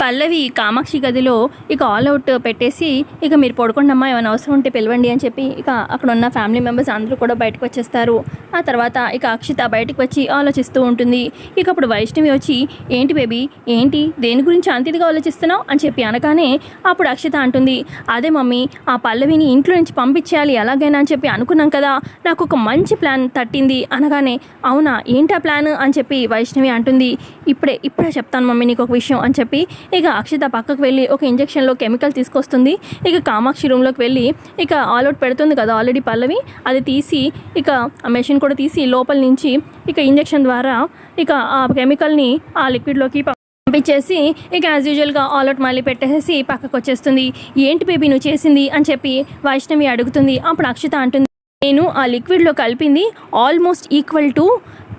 పల్లవి కామాక్షి గదిలో ఇక all out పెట్టేసి ఇక మీరు పడుకోండి అమ్మా ఏమైనా అవసరం ఉంటే పిలవండి అని చెప్పి ఇక అక్కడ ఉన్న ఫ్యామిలీ మెంబర్స్ అందరూ కూడా బయటకు వచ్చేస్తారు. ఆ తర్వాత ఇక అక్షిత బయటకు వచ్చి ఆలోచిస్తూ ఉంటుంది. ఇక అప్పుడు వైష్ణవి వచ్చి ఏంటి బేబీ ఏంటి? దేని గురించి అంతిదిగా ఆలోచిస్తున్నావు? అని చెప్పి అనగానే అప్పుడు అక్షిత అంటుంది అదే మమ్మీ ఆ పల్లవిని ఇంట్లో నుంచి పంపించేయాలి ఎలాగైనా అని చెప్పి అనుకున్నాం కదా నాకు ఒక మంచి ప్లాన్ తట్టింది. అనగానే అవునా ఏంటి ఆ ప్లాన్ అని చెప్పి వైష్ణవి అంటుంది ఇప్పుడే ఇప్పుడే చెప్తాను మమ్మీ నీకు ఒక విషయం అని చెప్పి ఇక అక్షిత పక్కకు వెళ్ళి ఒక ఇంజెక్షన్లో కెమికల్ తీసుకొస్తుంది. ఇక కామాక్షి రూమ్లోకి వెళ్ళి ఇక ఆల్ అవుట్ పెడుతుంది కదా ఆల్రెడీ పల్లవి. అది తీసి ఇక ఆ మెషిన్ కూడా తీసి లోపల నుంచి ఇక ఇంజక్షన్ ద్వారా ఇక ఆ కెమికల్ని ఆ లిక్విడ్లోకి పంపించేసి ఇక యాజ్ యూజువల్గా ఆల్ అవుట్ మళ్ళీ పెట్టేసి పక్కకు వచ్చేస్తుంది. ఏంటి బేబీ నువ్వు చేసింది? అని చెప్పి వైష్ణవి అడుగుతుంది. అప్పుడు అక్షిత అంటుంది నేను ఆ లిక్విడ్లో కలిపింది almost equal to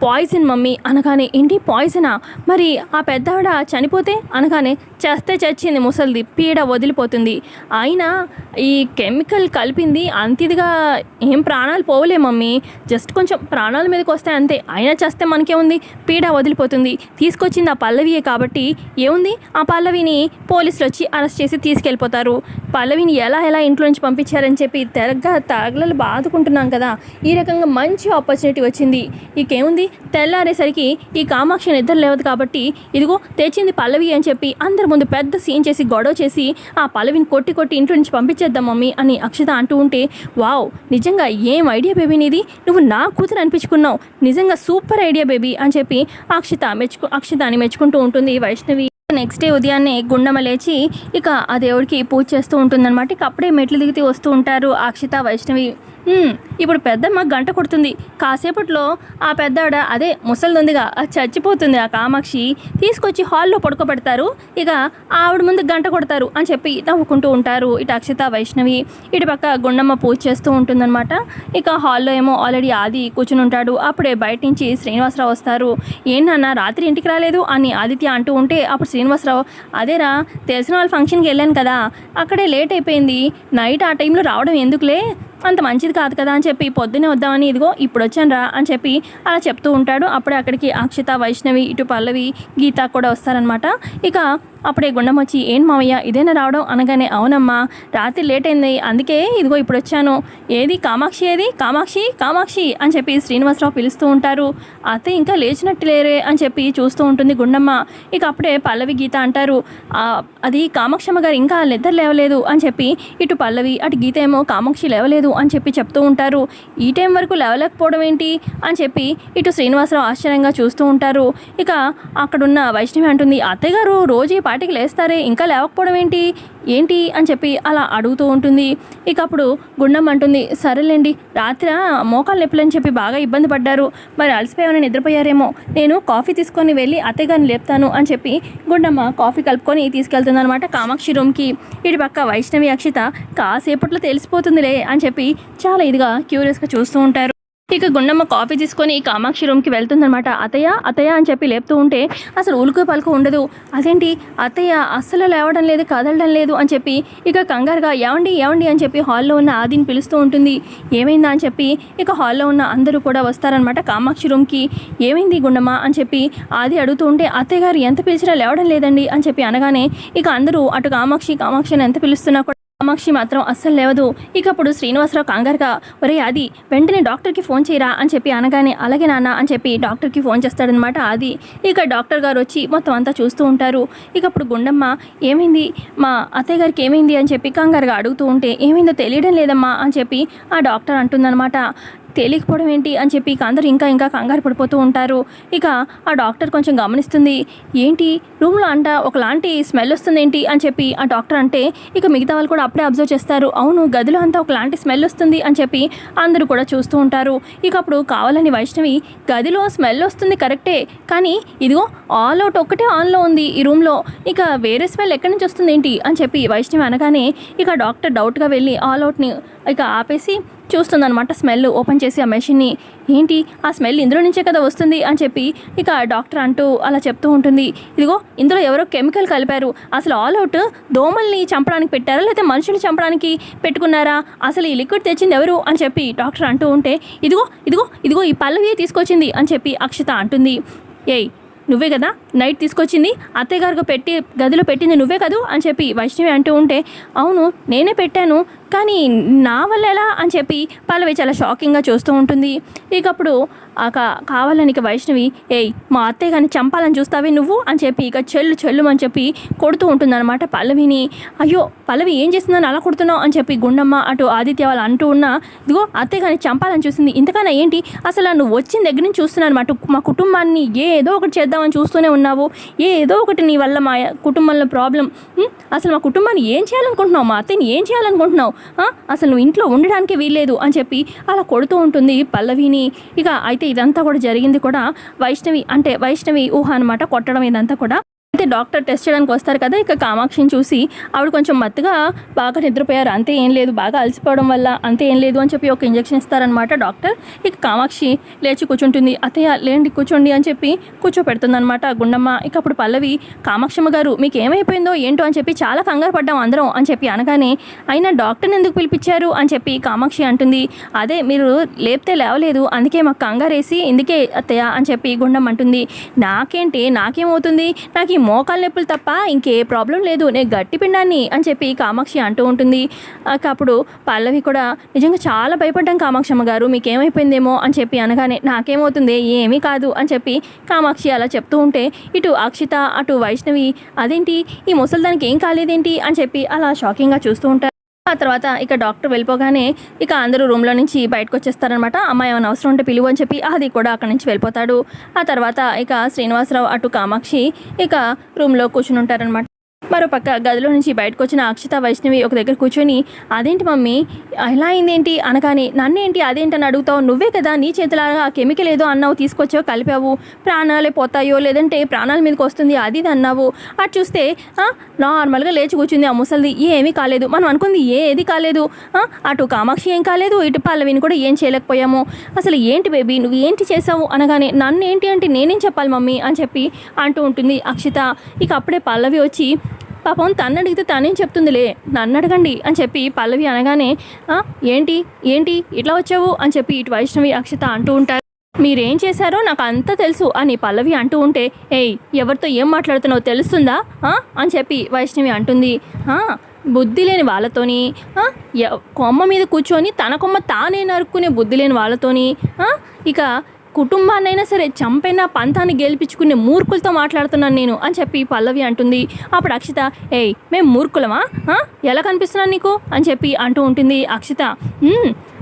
poison mummy అనగానే ఏంటి పాయిజనా? మరి ఆ పెద్దవాడ చనిపోతే అనగానే చేస్తే చచ్చింది ముసలిది పీడ వదిలిపోతుంది. అయినా ఈ కెమికల్ కలిపింది అంతిదిగా ఏం ప్రాణాలు పోవలే మమ్మీ. జస్ట్ కొంచెం ప్రాణాల మీదకి వస్తాయి అంతే. అయినా చేస్తే మనకేముంది? పీడ వదిలిపోతుంది. తీసుకొచ్చింది ఆ పల్లవియే కాబట్టి ఏముంది? ఆ పల్లవిని పోలీసులు వచ్చి అరెస్ట్ చేసి తీసుకెళ్ళిపోతారు. పల్లవిని ఎలా ఎలా ఇంట్లో నుంచి పంపించారని చెప్పి తెరగ్గా తగలలు బాదుకుంటున్నాం కదా. ఈ రకంగా మంచి ఆపర్చునిటీ వచ్చింది. ఇకేముంది? తెల్లారేసరికి ఈ కామాక్షి నిద్ర లేవదు కాబట్టి ఇదిగో తెచ్చింది పల్లవి అని చెప్పి అందరి ముందు పెద్ద సీన్ చేసి గొడవ చేసి ఆ పల్లవిని కొట్టి కొట్టి ఇంట్లో నుంచి పంపించేద్దాం మమ్మీ అని అక్షత అంటూ ఉంటే వావ్ నిజంగా ఏం ఐడియా బేబీ నీది? నువ్వు నా కూతురు అనిపించుకున్నావు. నిజంగా సూపర్ ఐడియా బేబీ అని చెప్పి అక్షిత మెచ్చుకు అక్షితాన్ని మెచ్చుకుంటూ ఉంటుంది వైష్ణవి. నెక్స్ట్ డే ఉదయాన్నే గుండమ్మ లేచి ఇక ఆ దేవుడికి పూజ చేస్తూ ఉంటుందన్నమాట. ఇక అప్పుడే మెట్లు దిగితే వస్తూ ఉంటారు అక్షిత వైష్ణవి. ఇప్పుడు పెద్దమ్మ గంట కొడుతుంది. కాసేపట్లో ఆ పెద్దాడ అదే ముసలిది ఉందిగా చచ్చిపోతుంది ఆ కామాక్షి. తీసుకొచ్చి హాల్లో పడుకోబెడతారు. ఇక ఆవిడ ముందు గంట కొడతారు అని చెప్పి నవ్వుకుంటూ ఉంటారు ఇటు అక్షిత వైష్ణవి. ఇటు పక్క గుండమ్మ పూజ చేస్తూ ఉంటుందన్నమాట. ఇక హాల్లో ఏమో ఆల్రెడీ ఆది కూర్చుని ఉంటాడు. అప్పుడే బయట నుంచి శ్రీనివాసరావు వస్తారు. ఏంటన్నా రాత్రి ఇంటికి రాలేదు? అని ఆదిత్య అంటూ ఉంటే అప్పుడు శ్రీనివాసరావు అదేరా తెలిసిన వాళ్ళ ఫంక్షన్కి వెళ్ళాను కదా. అక్కడే లేట్ అయిపోయింది. నైట్ ఆ టైంలో రావడం ఎందుకులే? అంత మంచిది కాదు కదా అని చెప్పి పొద్దునే వద్దామని ఇదిగో ఇప్పుడు వచ్చాను రా అని చెప్పి అలా చెప్తూ ఉంటాడు. అప్పుడే అక్కడికి అక్షిత వైష్ణవి ఇటు పల్లవి గీత కూడా వస్తారనమాట ఇక అప్పుడే గుండం వచ్చి ఏం మామయ్య ఇదేనా రావడం? అనగానే అవునమ్మా రాత్రి లేట్ అయింది అందుకే ఇదిగో ఇప్పుడు వచ్చాను. ఏది? కామాక్షి ఏది? కామాక్షి కామాక్షి అని చెప్పి శ్రీనివాసరావు పిలుస్తూ ఉంటారు. అత్త ఇంకా లేచినట్టు లేరే అని చెప్పి చూస్తూ ఉంటుంది గుండమ్మ. ఇక అప్పుడే పల్లవి గీత అంటారు అది కామాక్షమ్మ గారు ఇంకా నిద్ర లేవలేదు అని చెప్పి ఇటు పల్లవి అటు గీత ఏమో కామాక్షి లేవలేదు అని చెప్పి చెప్తూ ఉంటారు. ఈ టైం వరకు లేవలేకపోవడం ఏంటి? అని చెప్పి ఇటు శ్రీనివాసరావు ఆశ్చర్యంగా చూస్తూ ఉంటారు. ఇక అక్కడున్న వైష్ణవి అంటుంది అత్తయ్య గారు రోజు పాటికి లేస్తారే? ఇంకా లేవకపోవడం ఏంటి? ఏంటి? అని చెప్పి అలా అడుగుతూ ఉంటుంది. ఇక అప్పుడు గుండం అంటుంది సరేలేండి రాత్రి మోకాలు నొప్పులని చెప్పి బాగా ఇబ్బంది పడ్డారు. మరి అలసిపోయామని నిద్రపోయారేమో. నేను కాఫీ తీసుకొని వెళ్ళి అత్తగారిని లేపుతాను అని చెప్పి గుండమ్మ కాఫీ కలుపుకొని తీసుకెళ్తుంది అనమాట కామాక్షి రూమ్కి. ఇటు పక్క వైష్ణవి అక్షిత కాసేపట్లో తెలిసిపోతుందిలే అని చెప్పి చాలా ఇదిగా క్యూరియస్గా చూస్తూ ఉంటారు. ఇక గుండమ్మ కాఫీ తీసుకొని కామాక్షి రూమ్కి వెళ్తుందనమాట అత్తయ్య అతయ్య అని చెప్పి లేపుతూ ఉంటే అసలు ఉలుకు పలుకు ఉండదు. అదేంటి? అత్తయ్య అస్సలు లేవడం లేదు కదలడం లేదు అని చెప్పి ఇక కంగారుగా ఏమండి ఏమండి అని చెప్పి హాల్లో ఉన్న ఆదిని పిలుస్తూ ఉంటుంది. ఏమైందా అని చెప్పి ఇక హాల్లో ఉన్న అందరూ కూడా వస్తారనమాట కామాక్షి రూమ్కి. ఏమైంది గుండమ్మ అని చెప్పి ఆది అడుగుతూ ఉంటే అత్తయ్య గారు ఎంత పిలిచినా లేవడం లేదండి అని చెప్పి అనగానే ఇక అందరూ అటు కామాక్షి కామాక్షి అని ఎంత పిలుస్తున్నా కూడా కామాక్షి మాత్రం అస్సలు లేవదు. ఇకప్పుడు శ్రీనివాసరావు కంగారుగా ఒరే అది వెంటనే డాక్టర్కి ఫోన్ చేయరా? అని చెప్పి అనగానే అలాగే నాన్న అని చెప్పి డాక్టర్కి ఫోన్ చేస్తాడనమాట అది ఇక డాక్టర్ గారు వచ్చి మొత్తం అంతా చూస్తూ ఉంటారు. ఇకప్పుడు గుండమ్మ ఏమైంది? మా అత్తయ్య గారికి ఏమైంది? అని చెప్పి కంగారుగా అడుగుతూ ఉంటే ఏమైందో తెలియడం లేదమ్మా అని చెప్పి ఆ డాక్టర్ అంటుందన్నమాట తేలికపోవడం ఏంటి అని చెప్పి ఇక అందరూ ఇంకా ఇంకా కంగారు పడిపోతూ ఉంటారు. ఇక ఆ డాక్టర్ కొంచెం గమనిస్తుంది. ఏంటి? రూమ్లో అంట ఒకలాంటి స్మెల్ వస్తుంది ఏంటి అని చెప్పి ఆ డాక్టర్ అంటే ఇక మిగతా వాళ్ళు కూడా అప్పుడే అబ్జర్వ్ చేస్తారు. అవును గదిలో అంతా ఒకలాంటి స్మెల్ వస్తుంది అని చెప్పి అందరూ కూడా చూస్తూ ఉంటారు. ఇక అప్పుడు కావాలని వైష్ణవి గదిలో స్మెల్ వస్తుంది కరెక్టే కానీ ఇదిగో ఆల్ అవుట్ ఒక్కటే ఆన్లో ఉంది ఈ రూమ్లో. ఇక వేరే స్మెల్ ఎక్కడి నుంచి వస్తుంది ఏంటి? అని చెప్పి వైష్ణవి అనగానే ఇక డాక్టర్ డౌట్గా వెళ్ళి ఆల్ అవుట్ని ఇక ఆపేసి చూస్తుందనమాట స్మెల్ ఓపెన్ చేసి ఆ మెషిన్ని ఏంటి? ఆ స్మెల్ ఇందులో నుంచే కదా వస్తుంది? అని చెప్పి ఇక డాక్టర్ అంటూ అలా చెప్తూ ఉంటుంది. ఇదిగో ఇందులో ఎవరో కెమికల్ కలిపారు. అసలు ఆల్ అవుట్ దోమల్ని చంపడానికి పెట్టారా? లేకపోతే మనుషులు చంపడానికి పెట్టుకున్నారా? అసలు ఈ లిక్విడ్ తెచ్చింది ఎవరు? అని చెప్పి డాక్టర్ అంటూ ఉంటే ఇదిగో ఇదిగో ఇదిగో ఈ పల్లవి తీసుకొచ్చింది అని చెప్పి అక్షత అంటుంది. ఏయ్ నువ్వే కదా నైట్ తీసుకొచ్చింది అత్తయ్యగారికి పెట్టి గదిలో పెట్టింది నువ్వే కదూ అని చెప్పి వైష్ణవి అంటూ ఉంటే అవును నేనే పెట్టాను కానీ నా వల్ల ఎలా అని చెప్పి పల్లవి చాలా షాకింగ్గా చూస్తూ ఉంటుంది. ఇక అప్పుడు ఆ కావాలని వైష్ణవి ఏయ్ మా అత్తయ్య కానీ చంపాలని చూస్తావే నువ్వు అని చెప్పి ఇక చెల్లు చెల్లు అని చెప్పి కొడుతూ ఉంటుందన్నమాట పల్లవిని. అయ్యో పల్లవి ఏం చేస్తుందని అలా కొడుతున్నావు అని చెప్పి గుండమ్మ అటు ఆదిత్య వాళ్ళు అంటూ ఉన్నా ఇదిగో అత్తయ్య కానీ చంపాలని చూసింది. ఇంతకన్నా ఏంటి? అసలు నువ్వు వచ్చిన దగ్గర నుంచి చూస్తున్నాను అనమాట మా కుటుంబాన్ని ఏదో ఒకటి చేద్దామని చూస్తూనే ఉన్నావు? ఏదో ఒకటి నీ వల్ల మా కుటుంబంలో ప్రాబ్లం అసలు మా కుటుంబాన్ని ఏం చేయాలనుకుంటున్నావు? మా అత్తని ఏం చేయాలనుకుంటున్నావు? అసలు నువ్వు ఇంట్లో ఉండడానికి వీల్లేదు అని చెప్పి అలా కొడుతూ ఉంటుంది పల్లవిని. ఇక అయితే ఇదంతా కూడా జరిగింది కూడా వైష్ణవి అంటే వైష్ణవి ఊహ అనమాట కొట్టడం ఇదంతా కూడా. అయితే డాక్టర్ టెస్ట్ చేయడానికి వస్తారు కదా ఇక కామాక్షిని చూసి ఆవిడ కొంచెం మత్తుగా బాగా నిద్రపోయారు. అంతే ఏం లేదు బాగా అలసిపోవడం వల్ల అంతే ఏం లేదు అని చెప్పి ఒక ఇంజెక్షన్ ఇస్తారనమాట డాక్టర్. ఇక కామాక్షి లేచి కూర్చుంటుంది అతయ్య లేండి కూర్చోండి అని చెప్పి కూర్చోపెడుతుంది అనమాట గుండమ్మ. ఇక అప్పుడు పల్లవి కామాక్షమ్మ గారు మీకు ఏమైపోయిందో ఏంటో అని చెప్పి చాలా కంగారు పడ్డాం అందరం అని చెప్పి అనగానే అయినా డాక్టర్ని ఎందుకు పిలిపించారు అని చెప్పి కామాక్షి అంటుంది. అదే మీరు లేపితే లేవలేదు అందుకే మాకు కంగారేసి ఇందుకే అత్తయ్య అని చెప్పి గుండమ్మ అంటుంది. నాకేంటి నాకేమవుతుంది? నాకు మోకాలు నొప్పులు తప్ప ఇంకే ప్రాబ్లం లేదు. నేను గట్టి పిండాన్ని అని చెప్పి కామాక్షి అంటూ ఉంటుంది. అప్పుడు పల్లవి కూడా నిజంగా చాలా భయపడ్డాం కామాక్షమ్మ గారు. మీకు ఏమైపోయిందేమో అని చెప్పి అనగానే నాకేమవుతుంది? ఏమీ కాదు అని చెప్పి కామాక్షి అలా చెప్తూ ఉంటే ఇటు అక్షిత అటు వైష్ణవి అదేంటి? ఈ ముసలిదానికి ఏం కాలేదేంటి? అని చెప్పి అలా షాకింగ్గా చూస్తూ ఉంటారు. ఆ తర్వాత ఇక డాక్టర్ వెళ్ళిపోగానే ఇక అందరూ రూమ్లో నుంచి బయటకు వచ్చేస్తారనమాట అమ్మాయి ఏమైనా అవసరం ఉంటే పిలువు అని చెప్పి అది కూడా అక్కడి నుంచి వెళ్ళిపోతాడు. ఆ తర్వాత ఇక శ్రీనివాసరావు అటు కామాక్షి ఇక రూమ్లో కూర్చుని ఉంటారనమాట మరోపక్క గదిలో నుంచి బయటకు వచ్చిన అక్షిత వైష్ణవి ఒక దగ్గర కూర్చొని అదేంటి మమ్మీ? ఎలా అయిందేంటి? అనగానే నన్నేంటి? అని అడుగుతావు? నువ్వే కదా నీ చేతులాగా ఆ కెమికల్ ఏదో అన్నావు తీసుకొచ్చావు కలిపావు? ప్రాణాలే పోతాయో లేదంటే ప్రాణాల మీదకి వస్తుంది అది ఇది అన్నావు అటు చూస్తే నార్మల్గా లేచి కూర్చుంది ఆ ముసలిది ఏమీ కాలేదు. మనం అనుకుంది ఏది కాలేదు. అటు కామాక్షి ఏం కాలేదు ఇటు పల్లవిని కూడా ఏం చేయలేకపోయాము. అసలు ఏంటి బేబీ నువ్వు ఏంటి చేసావు అనగానే నన్ను ఏంటి అంటే నేనేం చెప్పాలి మమ్మీ అని చెప్పి అంటూ ఉంటుంది అక్షిత. ఇక అప్పుడే పల్లవి వచ్చి పాపం తన్ను అడిగితే తనేం చెప్తుందిలే? నన్ను అడగండి అని చెప్పి పల్లవి అనగానే ఏంటి? ఏంటి? ఇట్లా వచ్చావు? అని చెప్పి ఇటు వైష్ణవి అక్షత అంటూ ఉంటారు. మీరేం చేశారో నాకు అంతా తెలుసు అని పల్లవి అంటూ ఉంటే ఏయ్ ఎవరితో ఏం మాట్లాడుతున్నావో తెలుస్తుందా? అని చెప్పి వైష్ణవి అంటుంది. బుద్ధి లేని వాళ్ళతోని ఎ- కొమ్మ మీద కూర్చొని తన కొమ్మ తానే నరుక్కునే బుద్ధి లేని వాళ్ళతోని ఇక కుటుంబాన్నైనా సరే చంపైనా పంతాన్ని గెలిపించుకునే మూర్ఖులతో మాట్లాడుతున్నాను నేను అని చెప్పి పల్లవి అంటుంది. అప్పుడు అక్షిత ఏయ్ మేము మూర్ఖులమా? ఎలా కనిపిస్తున్నాను నీకు? అని చెప్పి అంటూ ఉంటుంది అక్షిత.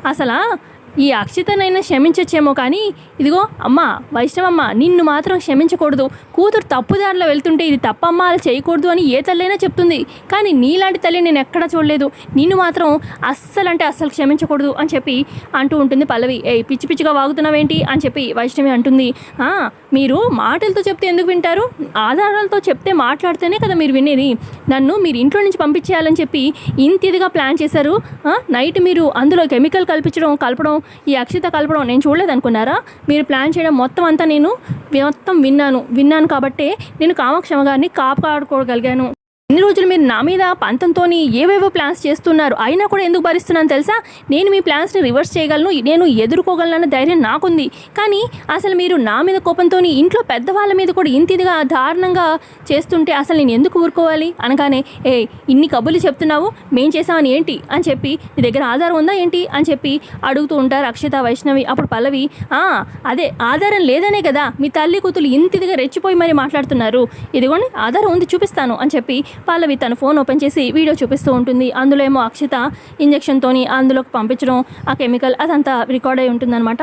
అసలా ఈ అక్షితనైనా క్షమించచ్చేమో కానీ ఇదిగో అమ్మా వైష్ణవమ్మ నిన్ను మాత్రం క్షమించకూడదు. కూతురు తప్పుదారిలో వెళ్తుంటే ఇది తప్పమ్మా అలా చేయకూడదు అని ఏ తల్లైనా చెప్తుంది. కానీ నీలాంటి తల్లి నేను ఎక్కడా చూడలేదు. నిన్ను మాత్రం అస్సలు అంటే అస్సలు క్షమించకూడదు అని చెప్పి అంటూ ఉంటుంది పల్లవి. ఏ పిచ్చి పిచ్చిగా వాగుతున్నావేంటి అని చెప్పి వైష్ణవి అంటుంది. మీరు మాటలతో చెప్తే ఎందుకు వింటారు? ఆధారాలతో చెప్తే మాట్లాడితేనే కదా మీరు వినేది. నన్ను మీరు ఇంట్లో నుంచి పంపించేయాలని చెప్పి ఇంత ఇదిగా ప్లాన్ చేశారు. నైట్ మీరు అందులో కెమికల్ కల్పించడం కలపడం ఈ అక్షిత కలపడం నేను చూడలేదు అనుకున్నారా? మీరు ప్లాన్ చేయడం మొత్తం అంతా నేను మొత్తం విన్నాను. విన్నాను కాబట్టే నేను కామక్షమ గారిని కాపాడుకోగలిగాను. ఇన్ని రోజులు మీరు నా మీద పంతంతో ఏవేవో ప్లాన్స్ చేస్తున్నారు. అయినా కూడా ఎందుకు భరిస్తున్నాను తెలుసా? నేను మీ ప్లాన్స్ని రివర్స్ చేయగలను నేను ఎదుర్కోగలనన్న ధైర్యం నాకుంది. కానీ అసలు మీరు నా మీద కోపంతో ఇంట్లో పెద్దవాళ్ళ మీద కూడా ఇంత ఇదిగా దారుణంగా చేస్తుంటే అసలు నేను ఎందుకు ఊరుకోవాలి? అనగానే ఏ ఇన్ని కబుర్లు చెప్తున్నావు మేం చేసామని ఏంటి? అని చెప్పి నీ దగ్గర ఆధారం ఉందా ఏంటి? అని చెప్పి అడుగుతూ ఉంటారు అక్షిత వైష్ణవి అప్పుడు పల్లవి. అదే ఆధారం లేదనే కదా మీ తల్లి కూతురు ఇంత ఇదిగా రెచ్చిపోయి మరి మాట్లాడుతున్నారు. ఇదిగోండి ఆధారం ఉంది చూపిస్తాను అని చెప్పి పల్లవి తన ఫోన్ ఓపెన్ చేసి వీడియో చూపిస్తూ ఉంటుంది. అందులో ఏమో అక్షిత ఇంజెక్షన్తోని అందులోకి పంపించడం ఆ కెమికల్ అదంతా రికార్డ్ అయి ఉంటుందన్నమాట.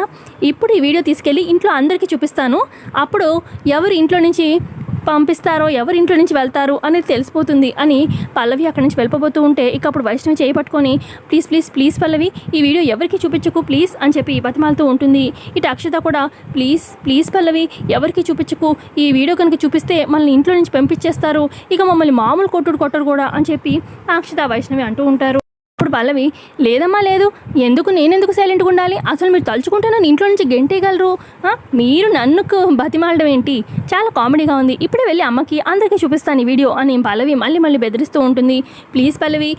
ఇప్పుడు ఈ వీడియో తీసుకెళ్ళి ఇంట్లో అందరికీ చూపిస్తాను. అప్పుడు ఎవరు ఇంట్లో నుంచి పంపిస్తారో ఎవరి ఇంట్లో నుంచి వెళ్తారు అనేది తెలిసిపోతుంది అని పల్లవి అక్కడి నుంచి వెళ్ళిపోతూ ఉంటే ఇక అప్పుడు వైష్ణవి చేయి పట్టుకొని ప్లీజ్ ప్లీజ్ ప్లీజ్ పల్లవి ఈ వీడియో ఎవరికి చూపించకు ప్లీజ్ అని చెప్పి బతిమాలుతూ ఉంటుంది. ఇటు అక్షత కూడా ప్లీజ్ ప్లీజ్ పల్లవి ఎవరికి చూపించకు ఈ వీడియో కనుక చూపిస్తే మనల్ని ఇంట్లో నుంచి పంపించేస్తారు ఇక మమ్మల్ని మామూలు కొట్టుడు కొట్టరు కూడా అని చెప్పి అక్షత వైష్ణవి అంటూ ఉంటారు. ఇప్పుడు పల్లవి లేదమ్మా లేదు. ఎందుకు నేనెందుకు సైలెంట్గా ఉండాలి? అసలు మీరు తలుచుకుంటే నన్ను ఇంట్లో నుంచి గెంటేయగలరు? మీరు నన్ను బతిమాలడం ఏంటి? చాలా కామెడీగా ఉంది. ఇప్పుడే వెళ్ళి అమ్మకి అందరికీ చూపిస్తాను ఈ వీడియో అని పల్లవి మళ్ళీ మళ్ళీ బెదిరిస్తూ ఉంటుంది. ప్లీజ్ పల్లవి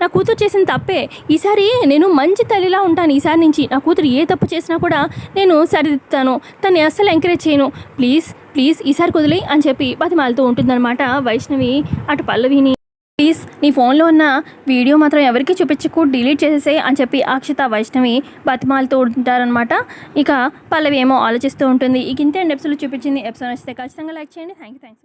నా కూతురు చేసిన తప్పే. ఈసారి నేను మంచి తల్లిలా ఉంటాను ఈసారి నుంచి. నా కూతురు ఏ తప్పు చేసినా కూడా నేను సరిదిద్దుతాను. తను అస్సలు ఎంకరేజ్ చేయను. ప్లీజ్ ప్లీజ్ ఈసారి కుదిలి అని చెప్పి బతిమాలుతూ ఉంటుందన్నమాట వైష్ణవి అటు పల్లవిని. ప్లీజ్ నీ ఫోన్లో ఉన్న వీడియో మాత్రం ఎవరికి చూపించకు డిలీట్ చేసేసే అని చెప్పి అక్షిత వైష్ణవి బతిమాలతో ఉంటారనమాట ఇక పల్లవి ఏమో ఆలోచిస్తూ ఉంటుంది. ఇక ఇంతే ఎపిసోడ్ చూపించింది? ఎపిసోడ్ నచ్చితే ఖచ్చితంగా లైక్ చేయండి. Thank you thanks